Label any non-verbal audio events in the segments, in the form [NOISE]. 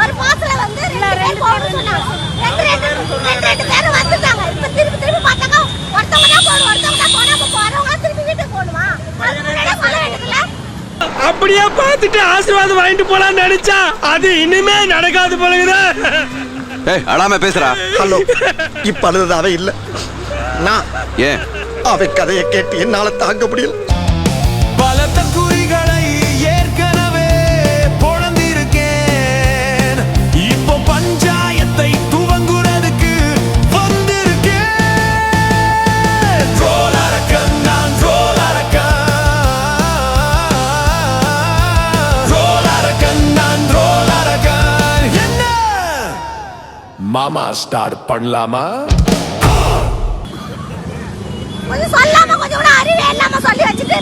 ஒரு பாஸ்ல வந்து ரெண்டு பேர் போகணும்னு சொன்னாங்க. ரெண்டு ரெண்டு ரெண்டு ரெண்டு பேரும் வந்துட்டாங்க. இப்ப திருப்பி திருப்பி பார்த்தாங்க ஒருத்தவங்க தான் போகணும் ஒருத்தவங்க தான் போனா அப்ப போறவங்க திருப்பி வீட்டுக்கு போகணுமா? அது முன்னாடியே சொல்ல வேண்டியதுல அப்படியே பார்த்துட்டு ஆசீர்வாதம் வாங்கிட்டு போலாம்னு நினைச்சா அது இனிமே நடக்காது ஏய் அழாம பேசுறா. ஹலோ இப்ப அழுது அவ இல்ல. நான் ஏன்? அவ கதையை கேட்டு என்னால தாங்க முடியல. ஸ்டார்ட் பண்ணலாமா கொஞ்சம் சொல்லாம கொஞ்சம் கூட அறிவே இல்லாம சொல்லி வச்சுட்டு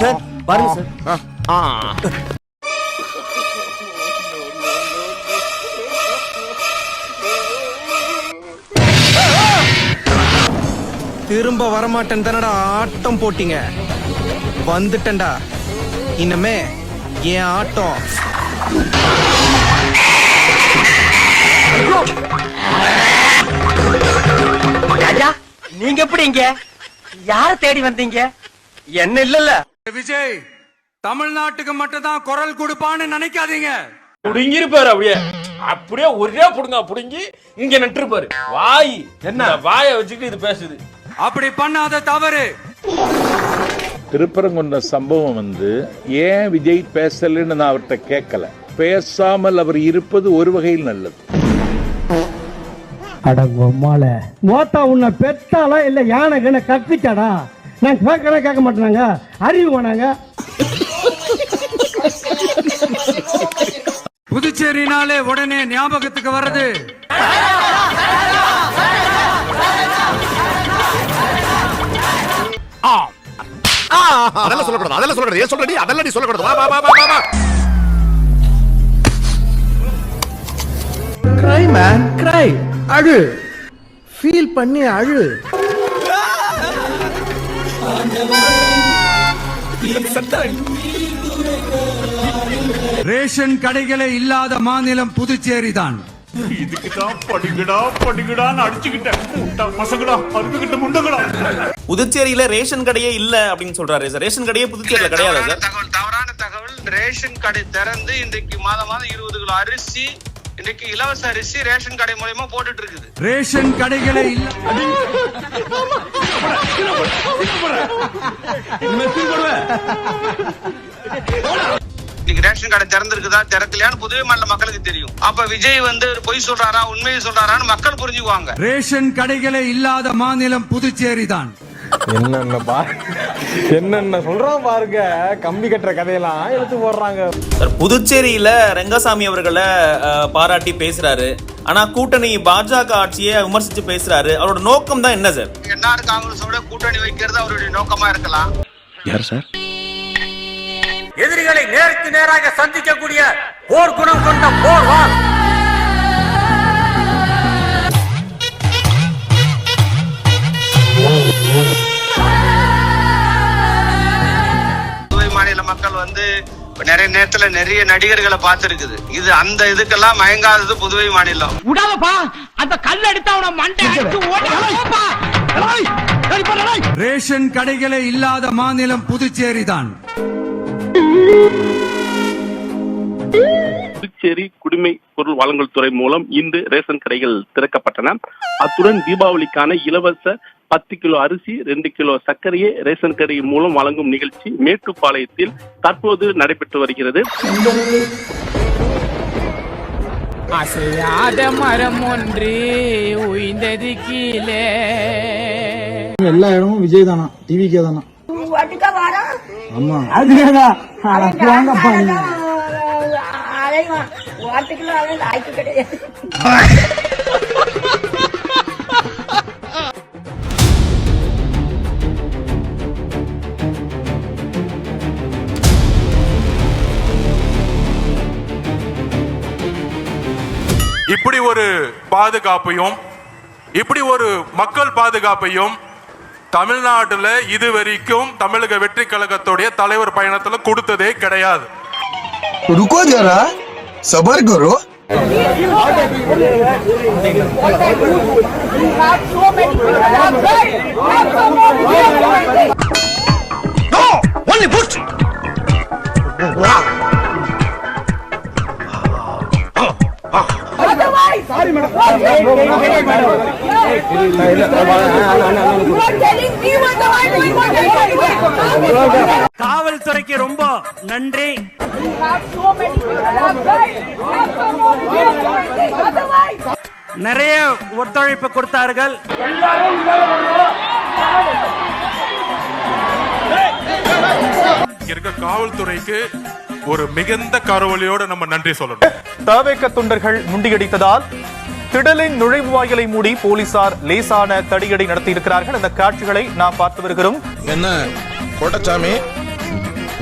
சார் பாருங்க சார் திரும்ப வரமாட்டேன் தானடா ஆட்டம் போட்டீங்க? வந்துட்டேன்டா. இனிமே என் ஆட்டம். ராஜா நீங்க எப்படி இங்க? யார தேடி வந்தீங்க? என்ன இல்லல்ல. விஜய் தமிழ்நாட்டுக்கு மட்டும் தான் குரல் கொடுப்பான்னு நினைக்காதீங்க. புடுங்கிருப்பாரு அப்படியே. அப்படியே ஒரே புடுங்க புடுங்கி இங்க நட்டுருப்பாரு வாய் என்ன வாயை வச்சுக்கிட்டு இது பேசுது. அப்படி பண்ணாத தவறு. திருப்பரங்குன்ற சம்பவம் வந்து ஏன் விஜய் பேசலன்னு நான் அவர்கிட்ட கேட்கல. பேசாமல் அவர் இருப்பது ஒரு வகையில் நல்லது. அடங்கொம்மால மோத்தா உன்னை பெத்தாளா இல்ல யானை கண்ண கக்குச்சாடா? நான் கேட்கறேன் கேட்க மாட்டேனாங்க. அறிவு வேணாங்க. புதுச்சேரினாலே உடனே ஞாபகத்துக்கு வர்றது. அதெல்லாம் சொல்லக்கூடாது அதெல்லாம் சொல்லக்கூடாது. ஏன் சொல்றடி அதெல்லாம் நீ சொல்லக்கூடாது. வா வா வா வா வா. கிரை மேன் கிரை அழு. ஃபீல் பண்ணி அழு. ரேஷன் கடைகளே இல்லாத மாநிலம் புதுச்சேரி தான் புதுச்சேரியில ரேஷன் கடையே இல்ல அப்படின்னு சொல்றாரு. சார் ரேஷன் கடையே புதுச்சேரியில கிடையாது சார்? தகவல் தவறான தகவல். ரேஷன் கடை திறந்து இன்றைக்கு மாதம் மாதம் இருபது கிலோ அரிசி இன்னைக்கு இலவச அரிசி ரேஷன் கடை மூலயமா போட்டுட்டு இருக்குது ரேஷன் கடைகளே இல்ல. இன்னைக்கு ரேஷன் கடை திறந்திருக்குதா? திறக்கலையான்னு புதுவை மாநில மக்களுக்கு தெரியும். அப்ப விஜய் வந்து பொய் சொல்றாரா உண்மையை சொல்றாரான்னு மக்கள் புரிஞ்சுக்குவாங்க. ரேஷன் கடைகளே இல்லாத மாநிலம் புதுச்சேரி தான் என்னென்ன பா என்னென்ன சொல்றான் பாருங்க. கம்பி கட்டுற கதையெல்லாம் எடுத்து போடுறாங்க. சார் புதுச்சேரியில ரெங்கசாமி அவர்களை பாராட்டி பேசுறாரு. ஆனா கூட்டணி பாஜக ஆட்சியை விமர்சிச்சு பேசுறாரு. அவரோட நோக்கம் தான் என்ன சார்? என்ஆர் காங்கிரஸோட கூட்டணி வைக்கிறது அவருடைய நோக்கமா இருக்கலாம். யார் சார்? எதிரிகளை நேருக்கு நேராக சந்திக்கக்கூடிய போர் குணம் கொண்ட போர் புதுவை மாநில மக்கள் வந்து நிறைய நேரத்துல நிறைய நடிகர்களை பார்த்திருக்குது. இது அந்த இதுக்கெல்லாம் மயங்காதது புதுவை மாநிலம். விடாதப்பா. அந்த கல் எடுத்தா அவன மண்டை ரேஷன் கடைகளே இல்லாத மாநிலம் புதுச்சேரி தான் புதுச்சேரி குடிமை பொருள் வழங்கல் துறை மூலம் இன்று ரேஷன் கடைகள் திறக்கப்பட்டன. அத்துடன் தீபாவளிக்கான இலவச பத்து கிலோ அரிசி ரெண்டு கிலோ சர்க்கரையை ரேஷன் கடை மூலம் வழங்கும் நிகழ்ச்சி மேட்டுப்பாளையத்தில் தற்போது நடைபெற்று வருகிறது. அசையாத மரம் ஒன்று உயிந்தது கீழே. எல்லா இடமும் விஜய் தானா? டிவிக்கே தானா? ஆமா. அதுதான் வாங்கப்பா நீங்க இப்படி ஒரு பாதுகாப்பையும் இப்படி ஒரு மக்கள் பாதுகாப்பையும் தமிழ்நாட்டில் இது வரைக்கும் தமிழக வெற்றி கழகத்துடைய தலைவர் பயணத்துல கொடுத்ததே கிடையாது. ருக்கோ ஜரா? Wow! காவல்துறைக்கு ரொம்ப நன்றி. நிறைய ஒத்துழைப்பு கொடுத்தார்கள். இங்க இருக்க காவல்துறைக்கு ஒரு மிகுந்த கரவொலியோட நம்ம நன்றி சொல்லணும். தவேக்க தொண்டர்கள் முண்டியடித்ததால் திடலின் நுழைவு வாயிலை மூடி போலீசார் லேசான தடியடி நடத்தியிருக்கிறார்கள். அந்த காட்சிகளை நாம் பார்த்து வருகிறோம். என்ன? கோட்டச்சாமி?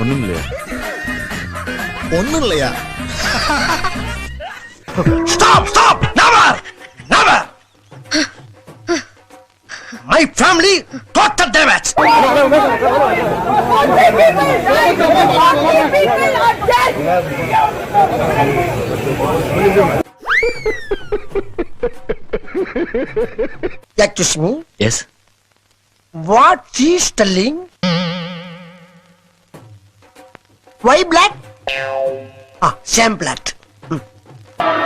ஒண்ணும் இல்லையா ஒண்ணும் இல்லையா stop stop never never my family total damage Excuse [LAUGHS] Excuse me? Yes. What she telling? Why black? Ah, same black. Hmm. [LAUGHS]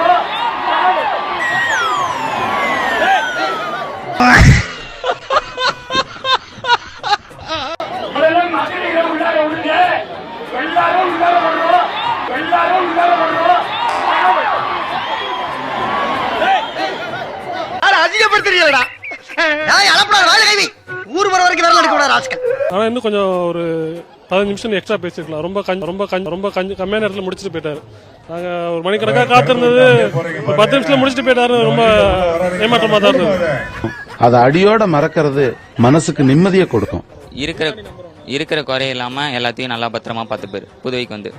அதிகப்படுத்துறீங்களா நான் அளப்படாத வாயில கைவி ஊர் வர வரைக்கும் வரல எடுக்க கூடாது ஆனா இன்னும் கொஞ்சம் ஒரு பதினஞ்சு நிமிஷம் எக்ஸ்ட்ரா பேசிருக்கலாம் ரொம்ப கஞ்சி ரொம்ப கஞ்சி ரொம்ப கஞ்சி கம்மியான நேரத்துல முடிச்சுட்டு போயிட்டாரு. நாங்க ஒரு மணிக்கணக்கா காத்திருந்தது. ஒரு பத்து நிமிஷத்துல முடிச்சுட்டு போயிட்டாரு ரொம்ப ஏமாற்றமா தான் இருந்தது. அதை அடியோட மறக்கிறது மனசுக்கு நிம்மதியை கொடுக்கும். இருக்கிற இருக்கிற குறை இல்லாம எல்லாத்தையும் நல்லா பத்திரமா பார்த்து போயிரு புதுவைக்கு வந்து.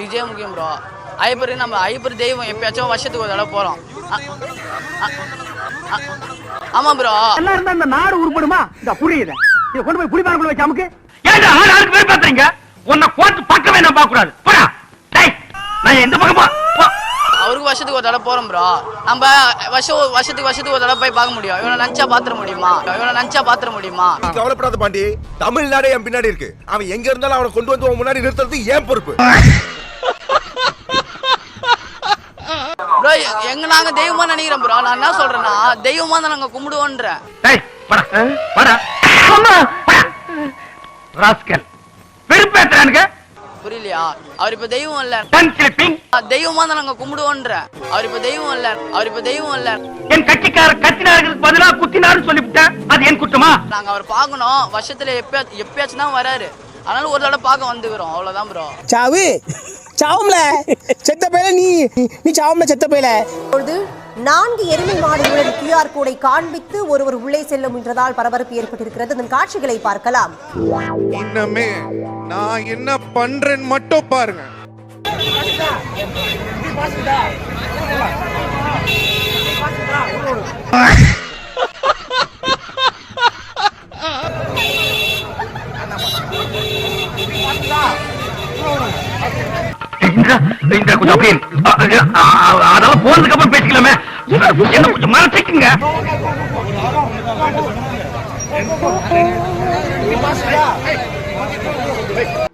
விஜய் முக்கியம் ப்ரோ ஐயப்பர் நம்ம ஐயப்பர் தெய்வம் எப்பயாச்சும் வருஷத்துக்கு ஒரு தடவை போறோம். ஆமா ப்ரோ எல்லாம் இருந்தா இந்த நாடு உருப்படுமா? இந்த புரியுது. இத கொண்டு போய் வச்சு அமுக்கு. ஏன்டா ஆள் ஆளுக்கு பேர் பாத்துறீங்க உன்னை கோர்த்து பக்கமே நான் பார்க்க கூடாது போடா. டேய் நான் எந்த பக்கமா போ. அவருக்கு வருஷத்துக்கு ஒரு தடவை போறோம் ப்ரோ நம்ம வருஷம் வருஷத்துக்கு வருஷத்துக்கு ஒரு தடவை போய் பார்க்க முடியும். இவனை நினைச்சா பாத்திர முடியுமா? இவனை நினைச்சா பாத்திர முடியுமா? கவலைப்படாத பாண்டி தமிழ்நாடே என் பின்னாடி இருக்கு. அவன் எங்க இருந்தாலும் அவனை கொண்டு வந்து முன்னாடி நிறுத்துறது ஏன் பொறுப்பு ப்ரோ எங்க நாங்க தெய்வமா நினைக்கிறோம் ப்ரோ நான் என்ன சொல்றேன்னா தெய்வமா தான் நாங்க கும்பிடுவோன்றேன் புரியலையா? அவர் இப்ப தெய்வம் இல்ல. தெய்வமா தான் நாங்க கும்பிடுவோன்றேன் அவர் இப்ப தெய்வம் இல்ல. அவர் இப்ப தெய்வம் இல்ல. என் கட்சிக்கார கத்தினாருக்கு பதிலா குத்தினாருன்னு சொல்லிவிட்டேன். அது என் குற்றமா? நாங்க அவர் பார்க்கணும். வருஷத்துல எப்பயா எப்பயாச்சும் தான் வராரு. அதனால ஒரு தடவை பார்க்க வந்துக்கிறோம் அவ்வளவுதான் ப்ரோ சாவு. சாவும்ல. செத்த பையல நீ நீ சாவும்ல செத்த பையல. இப்பொழுது நான்கு எருமை மாடுகளுடன் கியூஆர் கோடை காண்பித்து ஒருவர் உள்ளே செல்ல முயன்றதால் பரபரப்பு ஏற்பட்டிருக்கிறது. அதன் காட்சிகளை பார்க்கலாம். இன்னமே நான் என்ன பண்றேன்னு மட்டும் பாருங்க. கொஞ்சம் அப்படியே அதெல்லாம் போனதுக்கு அப்புறம் பேசிக்கலாமே. என்ன கொஞ்சம் மனசிக்குங்க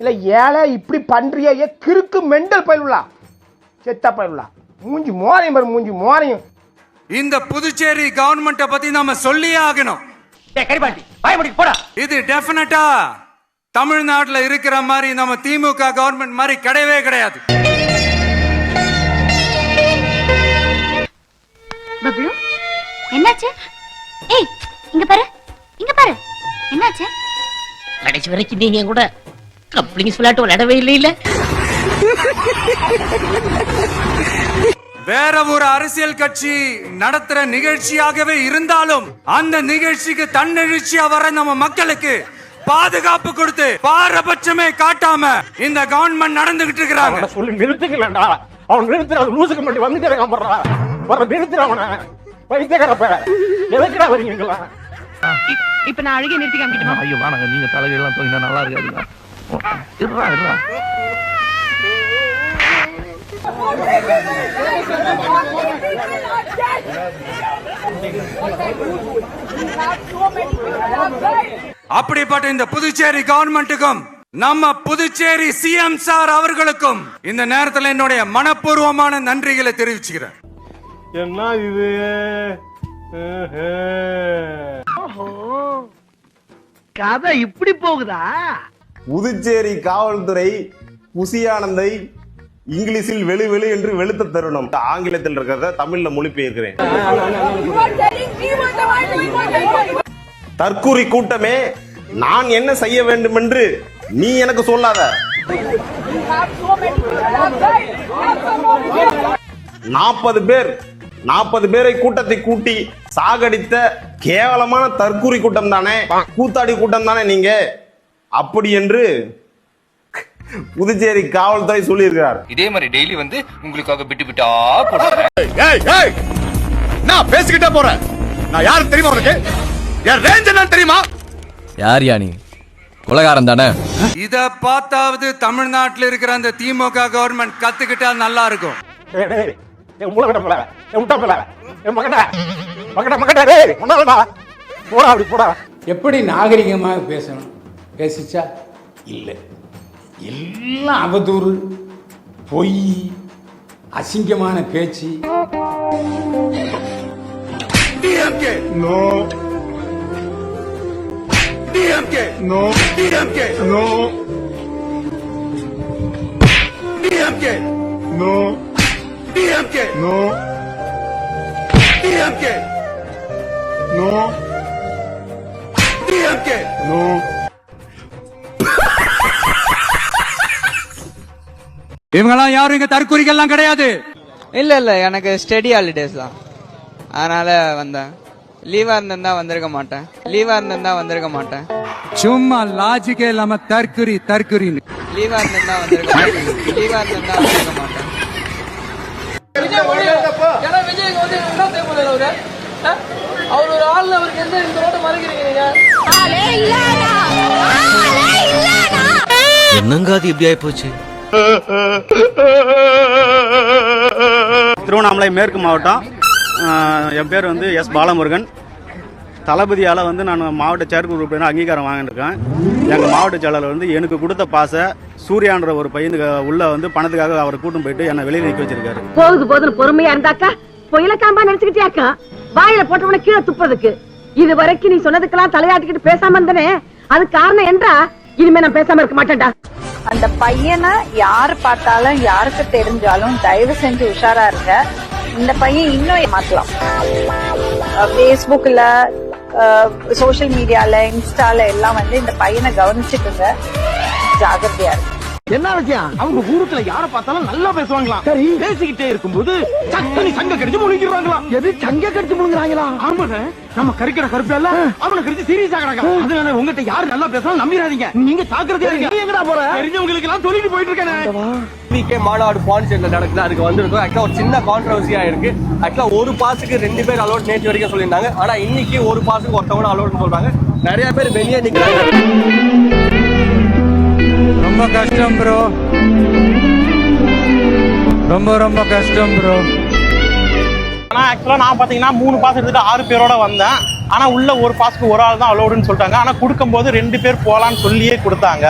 இல்ல ஏழை இப்படி பண்றியே ஏ கிறுக்கு மெண்டல் பயிலுலா. செத்த பயிலுலா. மூஞ்சி மோரையும் பாரு மூஞ்சி மோரையும். இந்த புதுச்சேரி கவர்மெண்ட்டை பத்தி நாம சொல்லியே ஆகணும். இது டெஃபினட்டா தமிழ்நாட்டுல இருக்கிற மாதிரி நம்ம திமுக கவர்மெண்ட் மாதிரி கிடையவே கிடையாது. பப்ளு என்னாச்சு? ஏய் இங்க பாரு இங்க பாரு. என்னாச்சு? கடைசி வரைக்கும் நீங்க கூட கப்ளிங்ஸ் விளையாட்டு விளையாடவே இல்லை இல்ல வேற ஒரு அரசியல் கட்சி நடத்துற நிகழ்ச்சியாகவே இருந்தாலும் அந்த நிகழ்ச்சிக்கு தன்னெழுச்சியா வர நம்ம மக்களுக்கு பாதுகாப்பு கொடுத்து பாரபட்சமே காட்டாம இந்த கவர்மெண்ட் நடந்துகிட்டு இருக்கிறாங்க. சொல்லி நிறுத்துக்கலடா அவன் நிறுத்துற லூசுக்கு மட்டும் வந்துட்டே இருக்கான் போடுறா வர நிறுத்துற அவனை. வைத்தியக்காரப்ப எதுக்குடா வரீங்களா இப்ப நான் அழுகி நிறுத்தி காமிக்கட்டுமா? ஐயோ வாங்க நீங்க தலைகள்லாம் தூங்கினா நல்லா இருக்காதுங்க. இருடா இருடா. அப்படிப்பட்ட இந்த புதுச்சேரி கவர்மெண்ட்டுக்கும் நம்ம புதுச்சேரி சிஎம் சார் அவர்களுக்கும் இந்த நேரத்தில் என்னுடைய மனப்பூர்வமான நன்றிகளை தெரிவிச்சுக்கிறேன். என்ன இது? கதை இப்படி போகுதா? புதுச்சேரி காவல்துறை புசியானந்தை இங்கிலீஷில் வெளு வெளு என்று வெளுத்த தருணம். ஆங்கிலத்தில் இருக்கிறத தமிழ்ல மொழிபெயர்க்கிறேன். தற்கூரி கூட்டமே நான் என்ன செய்ய வேண்டும் என்று நீ எனக்கு சொல்லாத. நாற்பது பேர் நாற்பது பேரை கூட்டத்தை கூட்டி சாகடித்த கேவலமான தற்கூரி கூட்டம் தானே கூத்தாடி கூட்டம் தானே நீங்க? அப்படி என்று புதுச்சேரி காவல்துறை சொல்லியிருக்கிறார். இதே மாதிரி டெய்லி வந்து உங்களுக்காக விட்டு விட்டா போடுறேன். நான் பேசிக்கிட்டே போறேன். நான் யாரு தெரியுமா உனக்கு? என் ரேஞ்ச் என்னன்னு தெரியுமா? யார் யா நீ? கொலகாரம் தானே? இத பார்த்தாவது தமிழ்நாட்டில் இருக்கிற அந்த திமுக கவர்மெண்ட் கத்துக்கிட்டா நல்லா இருக்கும். எப்படி நாகரிகமாக பேசணும்? பேசிச்சா? இல்லை. எல்லாம் அவதூறு பொய் அசிங்கமான பேச்சு. DMK no DMK no DMK no DMK no DMK no DMK no இவங்கெல்லாம் யாரும் இங்க தற்கொலைகள்லாம் கிடையாது. இல்ல இல்ல எனக்கு ஸ்டடி ஹாலிடேஸ் தான். அதனால வந்தேன். லீவா இருந்திருந்தா வந்திருக்க மாட்டேன். லீவா இருந்திருந்தா வந்திருக்க மாட்டேன். சும்மா லாஜிக்கே இல்லாம தற்குறி தற்குறின்னு. லீவா இருந்திருந்தா வந்திருக்க மாட்டேன். லீவா இருந்திருந்தா வந்திருக்க மாட்டேன். ஆளே இல்லடா. ஆளே இல்லடா. என்னங்க அது இப்படி ஆயி போச்சு திருவண்ணாமலை மேற்கு மாவட்டம் என் பேர் வந்து எஸ் பாலமுருகன். தளபதியால் வந்து நான் மாவட்ட செயற்குழு உறுப்பினர் அங்கீகாரம் வாங்கியிருக்கேன். எங்கள் மாவட்ட செயலாளர் வந்து எனக்கு கொடுத்த பாசை சூர்யான்ற ஒரு பையனுக்கு உள்ள வந்து பணத்துக்காக அவரை கூட்டும் போயிட்டு என்னை வெளியே நிற்க வச்சிருக்காரு. போகுது போதுன்னு பொறுமையா இருந்தாக்கா புயல காம்பா நினைச்சுக்கிட்டியாக்கா வாயில போட்டவன கீழே துப்புறதுக்கு. இது வரைக்கும் நீ சொன்னதுக்கெல்லாம் தலையாட்டிக்கிட்டு பேசாம இருந்தனே. அது காரணம் என்றா? இனிமே நான் பேசாம இருக்க மாட்டேன்டா. அந்த பையனை யாரு பார்த்தாலும் யாருக்கு தெரிஞ்சாலும் தயவு செஞ்சு உஷாரா இருங்க. இந்த பையன் இன்னும் மாத்தலாம். ஃபேஸ்புக்கில் சோஷியல் மீடியால இன்ஸ்டால எல்லாம் வந்து இந்த பையனை கவனிச்சுக்குங்க. ஜாகிரதையா இருக்கு என்ன விஷயம்? அவங்க ஊருக்குள்ள யார பார்த்தாலும் நல்லா பேசுவாங்களாம் சரி. பேசிக்கிட்டே இருக்கும்போது சத்தனி சங்க கடிச்சு முழுங்கிடுவாங்களாம் எது சங்க கடிச்சு முழுங்குறாங்களா? ஆமாங்க. நம்ம கறிக்கிற கருப்பு எல்லாம் அவனை கடிச்சு சீரியஸ் ஆகிறாங்க அதனால உங்ககிட்ட யாரு நல்லா பேசலாம் நம்பிடாதீங்க. நீங்க ஜாக்கிரதையா இருங்க நீ எங்கடா போற? தெரிஞ்சவங்களுக்கு எல்லாம் சொல்லிட்டு போயிட்டு இருக்கேன். மாநாடு பாண்டிச்சேரியில் நடக்குது அதுக்கு வந்திருக்கோம். ஆக்சுவலாக ஒரு சின்ன கான்ட்ரவர்சியா இருக்கு. ஆக்சுவலாக ஒரு பாஸுக்கு ரெண்டு பேர் அலோட் நேற்று வரைக்கும் சொல்லியிருந்தாங்க. ஆனா இன்னைக்கு ஒரு பாஸுக்கு ஒருத்தவங்க அலோட்னு சொல்றாங்க. நிறைய பேர் வெளியே நிக்கிறாங்க. ரொம்ப கஷ்டம் ப்ரோ ரொம்ப ரொம்ப கஷ்டம் ப்ரோ ஆனா ஆக்சுவலா நான் பாத்தீங்கன்னா மூணு பாஸ் எடுத்துட்டு ஆறு பேரோட வந்தேன். ஆனா உள்ள ஒரு பாஸ்க்கு ஒரு ஆள் தான் அலோடுன்னு சொல்லிட்டாங்க. ஆனா கொடுக்கும்போது ரெண்டு பேர் போலான்னு சொல்லியே கொடுத்தாங்க.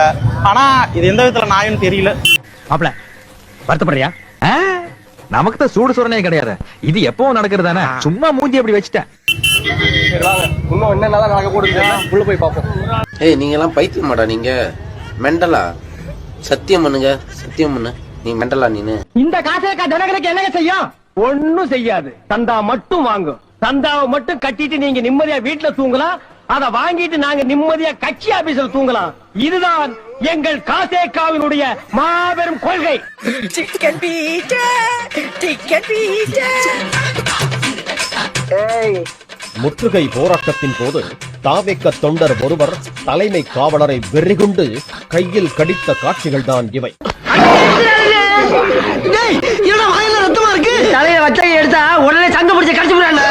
ஆனா இது எந்த விதத்துல நியாயம்னு தெரியல. மாப்ள வருத்தப்படுறியா? நமக்கு தான் சூடு சுரணே கிடையாது. இது எப்பவும் நடக்கிறது தானே சும்மா மூஞ்சி அப்படி வச்சுட்டேன். இன்னும் என்னென்ன நடக்க போடுது உள்ள போய் பார்ப்போம் ஏய் நீங்க எல்லாம் பைத்தியமாடா நீங்க. மெண்டலா? சத்தியம் பண்ணுங்க சத்தியம் பண்ணு. நீ மெண்டலா நீனு. இந்த காசை ஜனங்களுக்கு என்னங்க செய்யும்? ஒண்ணும் செய்யாது. சந்தா மட்டும் வாங்கும். சந்தாவை மட்டும் கட்டிட்டு நீங்க நிம்மதியா வீட்டுல தூங்கலாம். அத வாங்கிட்டு நாங்க நிம்மதியா கட்சி ஆபீஸ்ல தூங்கலாம். இதுதான் எங்கள் காசேகாவினுடைய மாபெரும் கொள்கை. சிக்கன் பீச்சா சிக்கன் பீச்சா ஏய் முற்றுகை போராட்டத்தின் போது தாவேக்க தொண்டர் ஒருவர் தலைமை காவலரை வெறிகுண்டு கையில் கடித்த காட்சிகள்தான் இவை. தலையில வச்சா எடுத்தா உடனே சங்க பிடிச்ச கடிச்சு விடுறாங்க.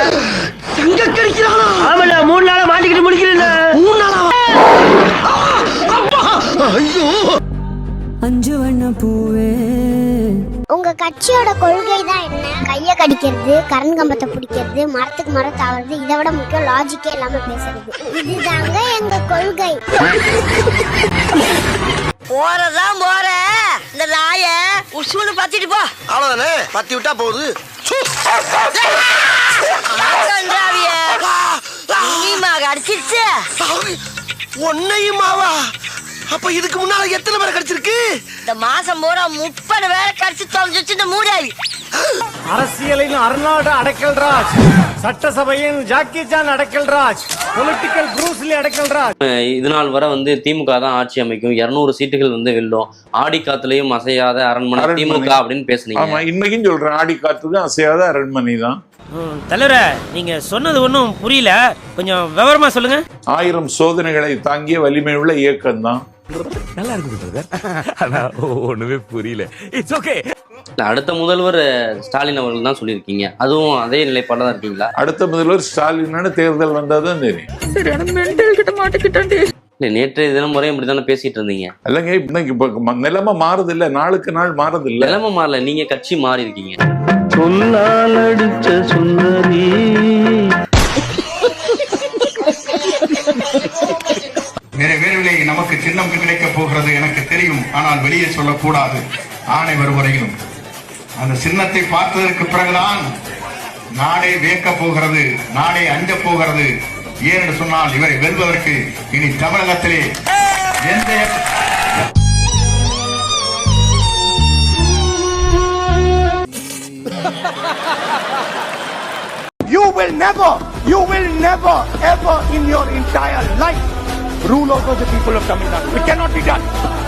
சங்க கடிக்கிறானா ஆமாண்ணா மூணு நாளா மாட்டிக்கிட்டு முடிக்கிறேன் மூணு நாளா ஐயோ! அஞ்சு வண்ண பூவே. உங்க கட்சியோட கொள்கை தான் என்ன? கைய கடிக்கிறது கரண்ட் கம்பத்தை பிடிக்கிறது மரத்துக்கு மரம் தாவறது இதை விட முக்கியம் லாஜிக்கே இல்லாம பேசுறது. இதுதாங்க எங்க கொள்கை. போறதான் போற. இந்த நாய உசுன்னு பத்திட்டு போ. அவ்வளவுதானே? பத்தி விட்டா போகுது. அடிச்சிருச்சு ஒன்னையும் மாவா அப்ப இதுக்கு முன்னால எத்தனை பேரை கடிச்சிருக்கு? இந்த மாசம் பூரா முப்பது பேரை கடிச்சு தொலைஞ்சிச்சு இந்த மூடாவி அரசியலின் Arnold Adakkal Raj. சட்டசபையின் Jackie Chan Adakkal Raj. Political Bruce Lee Adakkal Raj. இது நாள் வரை வந்து திமுக தான் ஆட்சி அமைக்கும். இருநூறு சீட்டுகள் வந்து வெல்லும். ஆடி காத்துலயும் அசையாத அரண்மனை அரண்மனை. திமுக அப்படின்னு பேசுனீங்க. ஆமா இன்னைக்கும் சொல்றேன் ஆடி காத்துக்கு அசையாத அரண்மனை தான். தலைவர நீங்க சொன்னது ஒன்றும் புரியல. கொஞ்சம் விவரமா சொல்லுங்க. ஆயிரம் சோதனைகளை தாங்கிய வலிமை உள்ள இயக்கம் தான் நல்லா இருக்குது ஆனா ஒண்ணுமே புரியல. இட்ஸ் ஓகே அடுத்த முதல்வர் ஸ்டாலின் அவர்கள் தான் சொல்லியிருக்கீங்க. அதுவும் அதே நிலைப்பாடு தான் இருக்கீங்களா? அடுத்த முதல்வர் ஸ்டாலின் தேர்தல் வந்தாதான் தெரியும். இல்ல நேற்றைய தினம் வரையும் இப்படி தானே பேசிட்டு இருந்தீங்க. இல்லைங்க இன்னைக்கு இப்ப நிலைமை மாறுது இல்ல நாளுக்கு நாள் மாறுது இல்ல நிலைமை மாறல நீங்க கட்சி மாறி இருக்கீங்க சொன்னால் அடிச்ச சுந்தரி வேற நமக்கு சின்னம் கிடைக்க போகிறது எனக்கு தெரியும். ஆனால் வெளியே சொல்லக்கூடாது. ஆணை வருவரையிலும் அந்த சின்னத்தை பார்த்ததற்கு பிறகுதான் நாடே வேக்க போகிறது. நாடே அஞ்ச போகிறது. ஏனென்று சொன்னால் இவரை வெல்வதற்கு இனி தமிழகத்திலே எந்த You will never, you will never, ever in your entire life rule over the people of Tamil Nadu. It cannot be done.